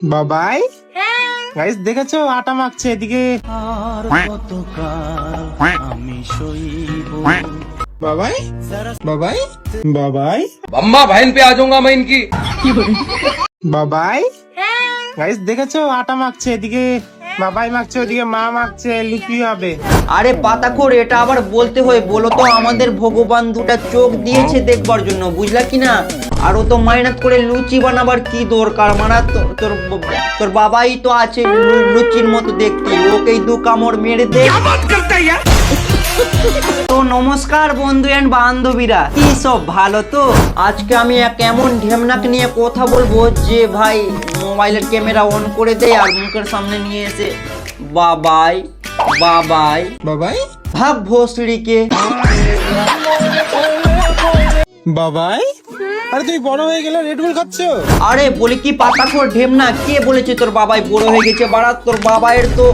বাবাই গাইস দেখেছো আটা মাখছে এদিকে বাবাই বাবাই বাবাই अम्मा बहन पे आ जाऊंगा मैं इनकी বাবাই গাইস দেখেছো আটা মাখছে এদিকে বাবাই মাখছে ওদিকে মা মাখছে লুচি হবে আরে পাতাখোর এটা আবার বলতে হয় বলো তো আমাদের ভগবান দুটা চোখ দিয়েছে দেখবার জন্য বুঝলা কি না আর ও তো মাইনাত করে লুচি বানাবার কি দরকার? মানে তোর তোর বাবাই তো আছে লুচির মতো দেখতে। ওকেই দু কামড় মেরে দে। তো নমস্কার বন্ধু এন্ড বান্ধবীরা। কি সব ভালো তো? আজকে আমি এক এমন ঢেমনাক নিয়ে কথা বলব যে ভাই মোবাইলের ক্যামেরা অন করে দেয় আর মুখের সামনে নিয়ে এসে বাবাই বাবাই। বাবাই? ভাব ভোসড়িকে। বাবাই? আরে তুমি বড় হয়ে গেলে রেড বুল খাচ্ছো? আরে বলি কি পাতাখোর ঢেমনা কে বলেছে তোর বাবাই বড় হয়ে গেছে? বাড়া তোর বাবাইয়ের তো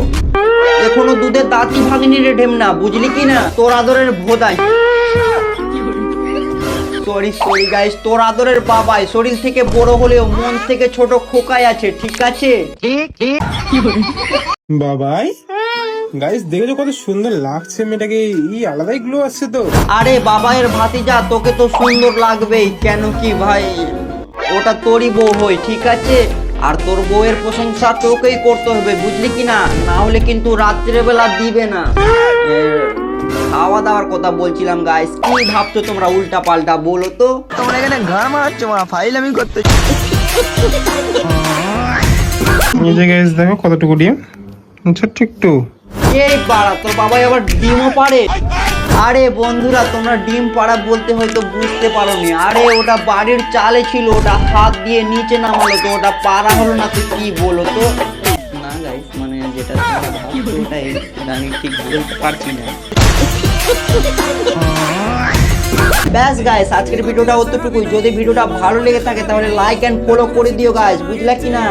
এখনও দুধের দাঁতই ভাঙেনি রে ঢেমনা বুঝলি কি না? তোর আদরের ভোদাই। সরি সরি গাইস তোর আদরের বাবাই। শরীর থেকে বড় হলেও মন থেকে ছোট খোকাই আছে ঠিক আছে? বাবাই? গাইস দেখেছ কত সুন্দর লাগছে মেয়েটাকে? ই আলাদাই গ্লো আসছে তো। আরে বাবাইয়ের ভাতিজা তোকে তো সুন্দর লাগবেই। কেন কি ভাই? ওটা তোরই বউ হয় ঠিক আছে? আর তোর বউয়ের প্রশংসা তোকেই করতে হবে বুঝলি কি না? না হলে কিন্তু রাত্রেবেলা দিবে না। খাওয়া দাওয়ার কথা বলছিলাম গাইস কি ভাবছ তোমরা উল্টা পাল্টা বলো তো? তোমরা এখানে ঘর মারাচ্ছ মা। ফাইল আমি করতে এই যে গাইস দেখো কতটুকু ডিম। ছোট্ট একটু এই পাড়া, তোর বাবাই আবার ডিমও পারে আরে বন্ধুরা, তোমরা ডিম পাড়া বলতে হয়তো বুঝতে পারোনি। আরে, ওটা বাড়ির চালে ছিল, ওটা হাত দিয়ে নিচে নামালো তো, ওটা পাড়া হলো না তো কি বলো তো? না গাইস মানে যেটা ওটাই। আমি ঠিক বলতে পারছি না। ব্যাস গাইস আজকের ভিডিওটা অতটুকুই। যদি ভিডিওটা ভালো লেগে থাকে, তাহলে লাইক এন্ড ফলো করে দিও গাইস বুঝলা কি না?